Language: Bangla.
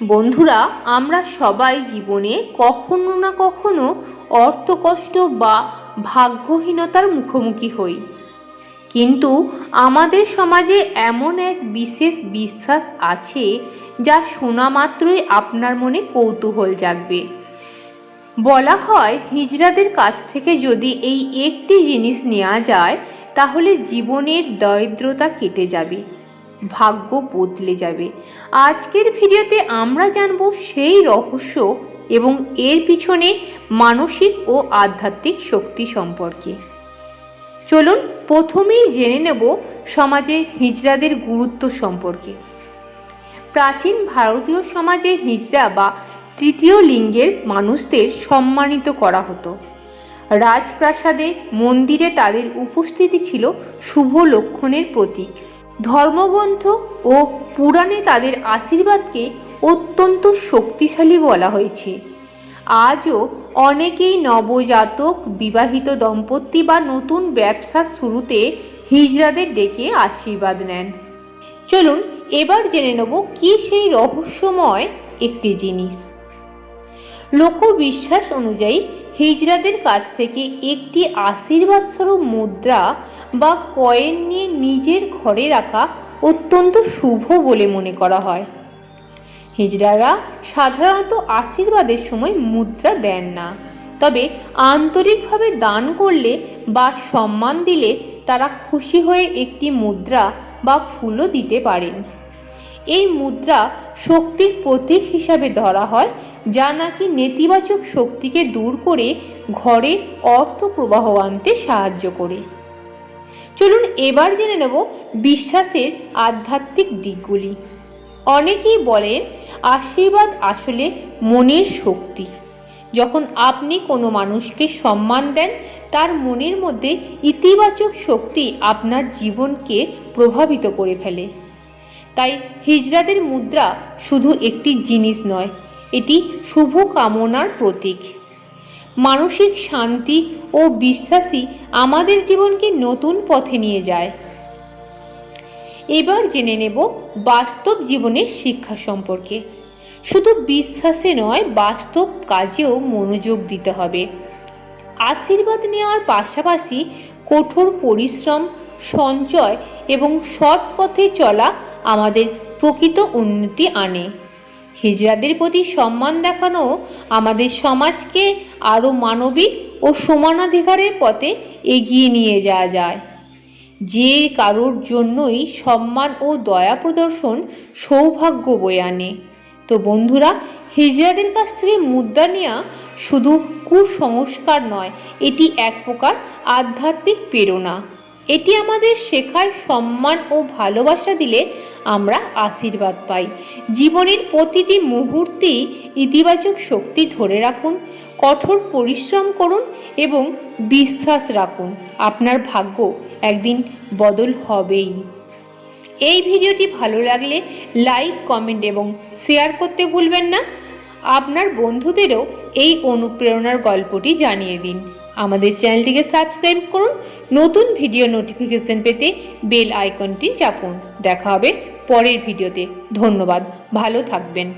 বন্ধুরা, আমরা সবাই জীবনে কখনো না কখনো অর্থকষ্ট বা ভাগ্যহীনতার মুখোমুখি হই। কিন্তু আমাদের সমাজে এমন এক বিশেষ বিশ্বাস আছে, যা শোনা মাত্রই আপনার মনে কৌতূহল জাগবে। বলা হয়, হিজড়াদের কাছ থেকে যদি এই একটি জিনিস নেওয়া যায়, তাহলে জীবনের দরিদ্রতা কেটে যাবে। ভাগ্য বদলে যাবে। আজকের ভিডিওতে আমরা জানব সেই রহস্য এবং এর পিছনে মানসিক ও আধ্যাত্মিক শক্তি সম্পর্কে। চলুন, প্রথমেই জেনে নেব সমাজে হিজড়াদের গুরুত্ব সম্পর্কে। প্রাচীন ভারতীয় সমাজে হিজড়া বা তৃতীয় লিঙ্গের মানুষদের সম্মানিত করা হতো। রাজপ্রাসাদে মন্দিরে তাদের উপস্থিতি ছিল শুভ লক্ষণের প্রতীক। ধর্মগ্রন্থ ও পুরাণে তাদের আশীর্বাদকে অত্যন্ত শক্তিশালী বলা হয়েছে। আজও অনেকেই নবজাতক, বিবাহিত দম্পতি বা নতুন ব্যবসা শুরুতে হিজড়াদের ডেকে আশীর্বাদ নেন। চলুন এবার জেনে নেব কি সেই রহস্যময় একটি জিনিস। লোকবিশ্বাস অনুযায়ী হিজড়াদের কাছ থেকে একটি আশীর্বাদ স্বরূপ মুদ্রা বা কয়েন নিয়ে নিজের ঘরে রাখা অত্যন্ত শুভ বলে মনে করা হয়। হিজড়ারা সাধারণত আশীর্বাদের সময় মুদ্রা দেন না, তবে আন্তরিকভাবে দান করলে বা সম্মান দিলে তারা খুশি হয়ে একটি মুদ্রা বা ফুলও দিতে পারেন। এই মুদ্রা শক্তির প্রতীক হিসাবে ধরা হয়, যা নাকি নেতিবাচক শক্তিকে দূর করে ঘরে অর্থ প্রবাহ আনতে সাহায্য করে। চলুন এবার জেনে নেব বিশ্বাসের আধ্যাত্মিক দিকগুলি। অনেকেই বলেন, আশীর্বাদ আসলে মনের শক্তি। যখন আপনি কোনো মানুষকে সম্মান দেন, তার মনের মধ্যে ইতিবাচক শক্তি আপনার জীবনকে প্রভাবিত করে ফেলে। তাই হিজড়াদের মুদ্রা শুধু একটি জিনিস নয়, এটি শুভ কামনার প্রতীক। মানসিক শান্তি ও বিশ্বাসই আমাদের জীবনকে নতুন পথে নিয়ে যায়। এবার জেনে নেব বাস্তব জীবনের শিক্ষা সম্পর্কে। শুধু বিশ্বাসে নয়, বাস্তব কাজেও মনোযোগ দিতে হবে। আশীর্বাদ নেওয়ার পাশাপাশি কঠোর পরিশ্রম, সঞ্চয় এবং সৎ পথে চলা আমাদের প্রকৃত উন্নতি আনে। হিজড়াদের প্রতি সম্মান দেখানো আমাদের সমাজকে আরও মানবিক ও সমানাধিকারের পথে এগিয়ে নিয়ে যাওয়া যায়। যে কারোর জন্যই সম্মান ও দয়া প্রদর্শন সৌভাগ্য বয়ে আনে। তো বন্ধুরা, হিজড়াদের কাছ থেকে মুদ্রা নেওয়া শুধু কুসংস্কার নয়, এটি এক প্রকার আধ্যাত্মিক প্রেরণা। এটি আমাদের শেখায় সম্মান ও ভালোবাসা দিলে আমরা আশীর্বাদ পাই। জীবনের প্রতিটি মুহূর্তেই ইতিবাচক শক্তি ধরে রাখুন, কঠোর পরিশ্রম করুন এবং বিশ্বাস রাখুন, আপনার ভাগ্য একদিন বদল হবেই। এই ভিডিওটি ভালো লাগলে লাইক, কমেন্ট এবং শেয়ার করতে ভুলবেন না। আপনার বন্ধুদেরও এই অনুপ্রেরণার গল্পটি জানিয়ে দিন। আমাদের চ্যানেলটিকে সাবস্ক্রাইব করুন, নতুন ভিডিও নোটিফিকেশন পেতে বেল আইকনটি চাপুন। দেখা হবে পরের ভিডিওতে। ধন্যবাদ ভালো থাকবেন।